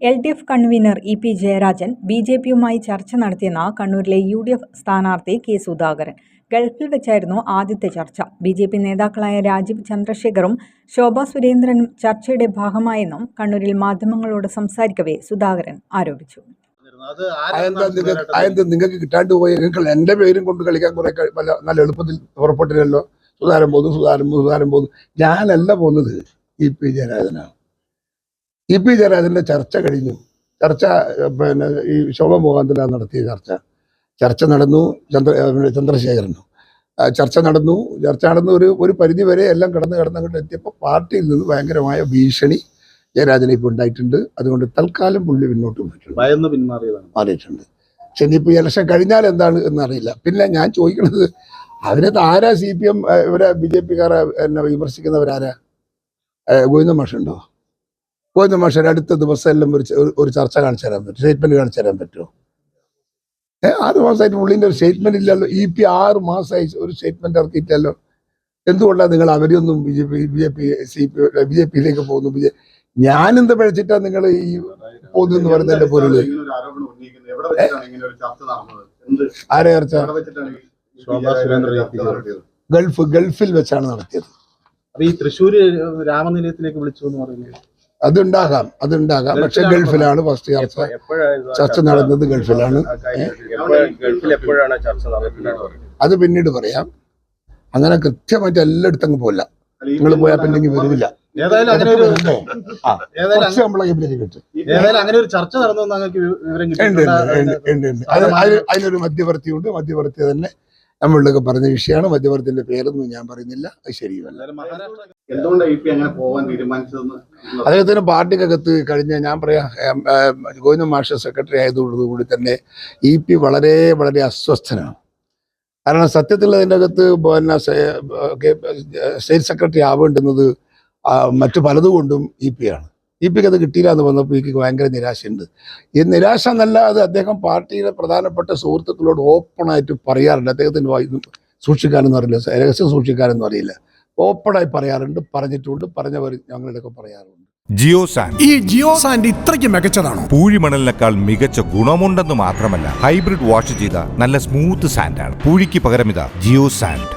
L D F convener E P Jayarajan B J പിയുമായി ചർച്ച നടത്തിയെന്ന കണ്ണൂരിലെ യു ഡി എഫ് സ്ഥാനാർത്ഥി കെ സുധാകരൻ. ഗൾഫിൽ വെച്ചായിരുന്നു ആദ്യത്തെ ചർച്ച. ബി ജെ പി നേതാക്കളായ രാജീവ് ചന്ദ്രശേഖറും ശോഭ സുരേന്ദ്രനും ചർച്ചയുടെ ഭാഗമായെന്നും കണ്ണൂരിൽ മാധ്യമങ്ങളോട് സംസാരിക്കവേ സുധാകരൻ ആരോപിച്ചു. നിങ്ങൾക്ക് കിട്ടാണ്ട് പോയി നിങ്ങൾ എന്റെ പേരും കൊണ്ട് കളിക്കാൻ കുറെ നല്ല എളുപ്പത്തിൽ പുറപ്പെട്ടില്ലല്ലോ. സുധാരം പോകുന്നു സുധാരം പോകുന്നു സുധാരം പോകുന്നു. ഞാനല്ല പോകുന്നത് ഇ പി ജയരാജനാണ്. ഇ പി ജയരാജന്റെ ചർച്ച കഴിഞ്ഞു. ചർച്ച പിന്നെ ഈ ശോഭ മുഖാന്തര നടത്തിയ ചർച്ച. ചർച്ച നടന്നു ചന്ദ്ര ചന്ദ്രശേഖരനും. ചർച്ച നടന്നു. ചർച്ച നടന്നു ഒരു ഒരു പരിധി വരെ എല്ലാം കടന്ന് കടന്ന് അങ്ങോട്ട് എത്തിയപ്പോൾ പാർട്ടിയിൽ നിന്ന് ഭയങ്കരമായ ഭീഷണി ജയരാജനെ ഇപ്പോൾ ഉണ്ടായിട്ടുണ്ട്. അതുകൊണ്ട് തൽക്കാലം പുള്ളി പിന്നോട്ട് പോയിട്ടുണ്ട്. പിന്മാറിയതാണ്. മാറിയിട്ടുണ്ട്. പക്ഷെ ഇനിയിപ്പോൾ ഇലക്ഷൻ കഴിഞ്ഞാൽ എന്താണ് എന്നറിയില്ല. പിന്നെ ഞാൻ ചോദിക്കുന്നത് അതിനകത്ത് ആരാ സി പി എം ഇവരെ ബി ജെ പിക്കാരെ എന്നെ വിമർശിക്കുന്നവരാരാ? ഗോവിന്ദ മാഷുണ്ടോ? ഗോവിന്ദ മാഷ അടുത്ത ദിവസം എല്ലാം ഒരു ഒരു- ചർച്ച കാണിച്ചു തരാൻ പറ്റും. സ്റ്റേറ്റ്മെന്റ് കാണിച്ചു തരാൻ പറ്റുമോ? ഏഹ് ആറ് മാസമായിട്ട് പുള്ളിന്റെ ഒരു സ്റ്റേറ്റ്മെന്റ് ഇല്ലല്ലോ. ഇ പി ആറ് മാസമായി ഒരു സ്റ്റേറ്റ്മെന്റ് ഇറക്കിയിട്ടല്ലോ എന്തുകൊണ്ടാണ് നിങ്ങൾ അവരെയൊന്നും B J P B J P C P B J പിയിലേക്ക് പോകുന്നു? ബി ജെ ഞാനെന്ത് പഴിച്ചിട്ടാ നിങ്ങൾ ഈ പോകുന്നു പറയുന്നതിന്റെ പൊരുൾ ഇങ്ങനെ ഒരു ആരോപണം ഉന്നയിക്കുന്നത് എവിടെ വെച്ചിട്ടാണ് ഇങ്ങനെ ഒരു ചർച്ച? നടന്നത് എന്ത് ആരെ ചർച്ച ഗൾഫ് ഗൾഫിൽ വെച്ചാണ് നടത്തിയത്. അപ്പൊ ഈ തൃശ്ശൂര് രാമനിലയത്തിലേക്ക് വിളിച്ചു എന്ന് പറയുന്നത് അതുണ്ടാകാം അതുണ്ടാകാം. പക്ഷെ ഗൾഫിലാണ് ഫസ്റ്റ് ചർച്ച ചർച്ച നടന്നത് ഗൾഫിലാണ്. അത് പിന്നീട് പറയാം. അങ്ങനെ കൃത്യമായിട്ട് എല്ലായിടത്തും അങ്ങ് പോല നിങ്ങൾ പോയാൽ പിന്നെ ഇങ്ങ് വരില്ല ഞങ്ങൾക്ക് വിവരം ഉണ്ട് അതിനൊരു മധ്യവർത്തി തന്നെ നമ്മളിലൊക്കെ പറഞ്ഞ വിഷയമാണ്. മധ്യവർത്തിന്റെ പേരൊന്നും ഞാൻ പറയുന്നില്ല. അത് ശരിയല്ല. അദ്ദേഹത്തിന് പാർട്ടിക്കകത്ത് കഴിഞ്ഞ ഞാൻ പറയാം ഗോവിന്ദ മാഷ സെക്രട്ടറി ആയതോടുകൂടി തന്നെ ഇ പി വളരെ വളരെ അസ്വസ്ഥനാണ്. കാരണം സത്യത്തിൽ അതിന്റെ അകത്ത് പിന്നെ സ്റ്റേറ്റ് സെക്രട്ടറി ആവേണ്ടുന്നത് മറ്റു പലതുകൊണ്ടും ഇ പി ആണ്. ഇ പിക്ക് അത് കിട്ടിയില്ല എന്ന് വന്നപ്പോൾ ഇ പിക്ക് ഭയങ്കര നിരാശയുണ്ട്. ഈ നിരാശ എന്നല്ല അത് അദ്ദേഹം പാർട്ടിയിലെ പ്രധാനപ്പെട്ട സുഹൃത്തുക്കളോട് ഓപ്പണായിട്ട് പറയാറുണ്ട്. അദ്ദേഹത്തിന് സൂക്ഷിക്കാനൊന്നും അറിയില്ല. രഹസ്യം സൂക്ഷിക്കാനൊന്നും അറിയില്ല. ഓപ്പണായി പറയാറുണ്ട് പറഞ്ഞിട്ടുണ്ട് പറഞ്ഞവർ ഞങ്ങളുടെയൊക്കെ പറയാറുണ്ട്. ജിയോ സാൻഡ് ഈ ജിയോ സാൻഡ് ഇത്രയ്ക്ക് മികച്ചതാണോ? പൂഴിമണലിനേക്കാൾ മികച്ച ഗുണമുണ്ടെന്ന് മാത്രമല്ല ഹൈബ്രിഡ് വാഷ് ചെയ്ത നല്ല സ്മൂത്ത് സാൻഡാണ്. പൂഴിക്ക് പകരം ഇതാ ജിയോ സാൻഡ്.